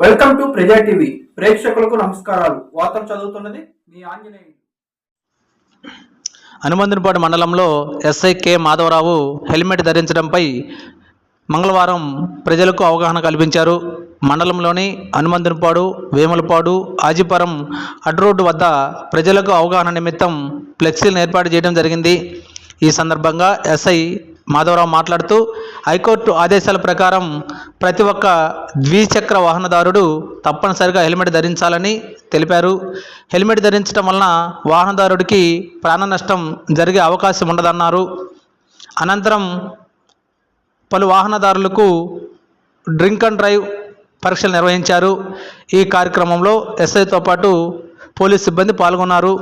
Welcome to ప్రజా TV. ప్రేక్షకులకు నమస్కారాలు. వార్తలు చదువుతున్నది మీ ఆంజనేయులు. హనుమంతునిపాడు మండలంలో ఎస్ఐ కె మాధవరావు హెల్మెట్ ధరించడంపై మంగళవారం ప్రజలకు అవగాహన కల్పించారు. మండలంలోని హనుమంతునిపాడు వేములపాడు ఆజిపురం అడ్రోడ్డు వద్ద ప్రజలకు అవగాహన నిమిత్తం ఫ్లెక్సీలను ఏర్పాటు చేయడం జరిగింది. ఈ సందర్భంగా ఎస్ఐ మాధవరావు మాట్లాడుతూ హైకోర్టు ఆదేశాల ప్రకారం ప్రతి ఒక్క ద్విచక్ర వాహనదారుడు తప్పనిసరిగా హెల్మెట్ ధరించాలని తెలిపారు. హెల్మెట్ ధరించడం వలన వాహనదారుడికి ప్రాణ నష్టం జరిగే అవకాశం ఉండదన్నారు. అనంతరం పలు వాహనదారులకు డ్రింక్ అండ్ డ్రైవ్ పరీక్షలు నిర్వహించారు. ఈ కార్యక్రమంలో ఎస్ఐతో పాటు పోలీస్ సిబ్బంది పాల్గొన్నారు.